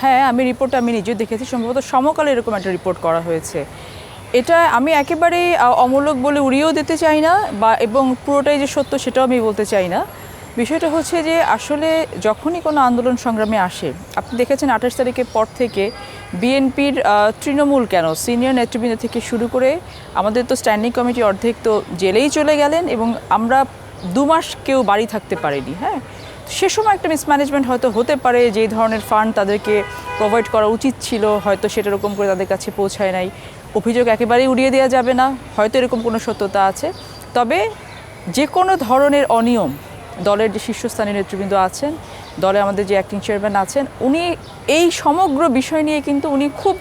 হ্যাঁ আমি রিপোর্ট আমি নিজেও দেখেছি। সম্ভবত সমকালে এরকম একটা রিপোর্ট করা হয়েছে। এটা আমি একেবারেই অমূলক বলে উড়িয়েও দিতে চাই না বা, এবং পুরোটাই যে সত্য সেটাও আমি বলতে চাই না। বিষয়টা হচ্ছে যে, আসলে যখনই কোনো আন্দোলন সংগ্রামে আসে, আপনি দেখেছেন আঠাশ তারিখের পর থেকে বিএনপির তৃণমূল কেন? সিনিয়র নেতৃবৃন্দ থেকে শুরু করে আমাদের তো স্ট্যান্ডিং কমিটি অর্ধেক তো জেলেই চলে গেলেন এবং আমরা দু মাস কেউ বাড়ি থাকতে পারিনি হ্যাঁ? সে সময় একটা মিসম্যানেজমেন্ট হয়তো হতে পারে, যেই ধরনের ফান্ড তাদেরকে প্রোভাইড করা উচিত ছিল, হয়তো সেটা এরকম করে তাদের কাছে পৌঁছায় নাই। অভিযোগ একেবারেই উড়িয়ে দেওয়া যাবে না, হয়তো এরকম কোনো সত্যতা আছে। তবে যে কোনো ধরনের অনিয়ম, দলের যে শীর্ষস্থানীয় নেতৃবৃন্দ আছেন, দলে আমাদের যে অ্যাক্টিং চেয়ারম্যান আছেন, উনি এই সমগ্র বিষয় নিয়ে কিন্তু উনি খুব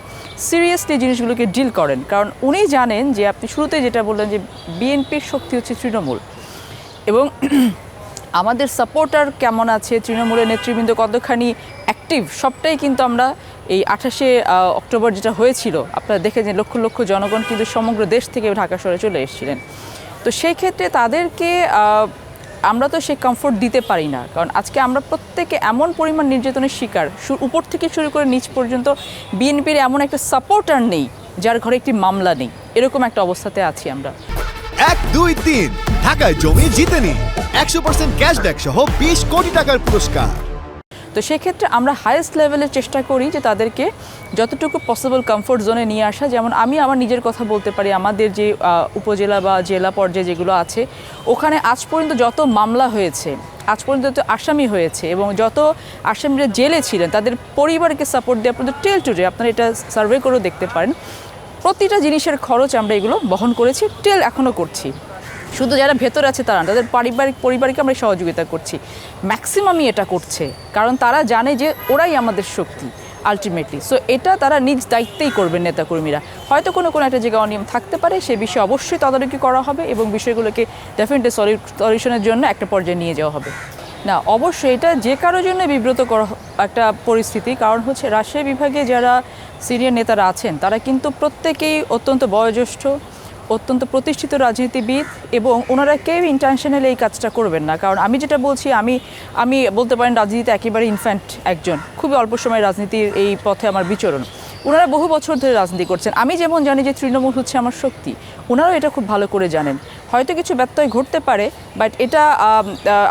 সিরিয়াসলি জিনিসগুলোকে ডিল করেন। কারণ উনি জানেন যে আপনি শুরুতে যেটা বললেন যে বিএনপির শক্তি হচ্ছে তৃণমূল। এবং আমাদের সাপোর্টার কেমন আছে? তৃণমূলের নেতৃবৃন্দ কতখানি অ্যাক্টিভ সবটাই কিন্তু আমরা এই আঠাশে অক্টোবর যেটা হয়েছিল, আপনারা দেখে যে লক্ষ লক্ষ জনগণ কিন্তু সমগ্র দেশ থেকে ঢাকা শহরে চলে এসেছিলেন। তো সেই ক্ষেত্রে তাদেরকে আমরা তো সেই কমফোর্ট দিতে পারি না। কারণ আজকে আমরা প্রত্যেকে এমন পরিমাণ নির্যাতনের শিকার। উপর থেকে শুরু করে নিচ পর্যন্ত বিএনপির এমন একটা সাপোর্টার নেই, যার ঘরে একটি মামলা নেই। এরকম একটা অবস্থাতে আছি আমরা। এক, দুই, তিন, ঢাকায় জমি জিতে নিন একশো পার্সেন্ট ক্যাশব্যাক সহ বিশ কোটি টাকার পুরস্কার। তো সেক্ষেত্রে আমরা হায়েস্ট লেভেলের চেষ্টা করি যে তাদেরকে যতটুকু পসিবল কমফোর্ট জোনে নিয়ে আসা। যেমন আমি আমার নিজের কথা বলতে পারি, আমাদের যে উপজেলা বা জেলা পর্যায়ে যেগুলো আছে, ওখানে আজ পর্যন্ত যত মামলা হয়েছে, আজ পর্যন্ত যত আসামি হয়েছে এবং যত আসামিরা জেলে ছিলেন, তাদের পরিবারকে সাপোর্ট দেওয়া পর্যন্ত টেল টু ডে আপনারা এটা সার্ভে করেও দেখতে পারেন। প্রতিটা জিনিসের খরচ আমরা এগুলো বহন করেছি টেল এখনও করছি। শুধু যারা ভেতরে আছে তারা তাদের পারিবারিক পরিবারকে আমরা সহযোগিতা করছি। ম্যাক্সিমামই এটা করছে, কারণ তারা জানে যে ওরাই আমাদের শক্তি আলটিমেটলি সো এটা তারা নিজ দায়িত্বেই করবেন নেতাকর্মীরা। হয়তো কোনো কোনো একটা জায়গায় অনিয়ম থাকতে পারে, সে বিষয়ে অবশ্যই তদারকি করা হবে এবং বিষয়গুলোকে ডেফিনেটলি সলিউশনের জন্য একটা পর্যায়ে নিয়ে যাওয়া হবে। না, অবশ্যই এটা যে কারোর জন্য বিব্রত করা একটা পরিস্থিতি, কারণ হচ্ছে রাজশাহী বিভাগে যারা সিনিয়র নেতারা আছেন, তারা কিন্তু প্রত্যেকেই অত্যন্ত বয়োজ্যেষ্ঠ অত্যন্ত প্রতিষ্ঠিত রাজনীতিবিদ এবং ওনারা কেউ ইন্টারন্যাশনাল এই কাজটা করবেন না। কারণ আমি যেটা বলছি, আমি আমি বলতে পারেন রাজনীতিতে একেবারে ইনফ্যান্ট একজন। খুবই অল্প সময় রাজনীতির এই পথে আমার বিচরণ। ওনারা বহু বছর ধরে রাজনীতি করছেন। আমি যেমন জানি যে তৃণমূল হচ্ছে আমার শক্তি। ওনারাও এটা খুব ভালো করে জানেন। হয়তো কিছু ব্যত্যয় ঘটতে পারে বাট এটা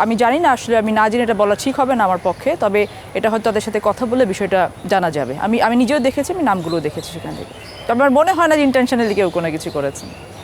আমি জানি না, আসলে আমি না জেনে এটা বলা ঠিক হবে না আমার পক্ষে, তবে এটা হয়তো তাদের সাথে কথা বলে বিষয়টা জানা যাবে। আমি আমি নিজেও দেখেছি, আমি নামগুলো দেখেছি সেখান থেকে। তবে আমার মনে হয় না যে ইন্টেনশনালি কেউ কোনো কিছু করেছেন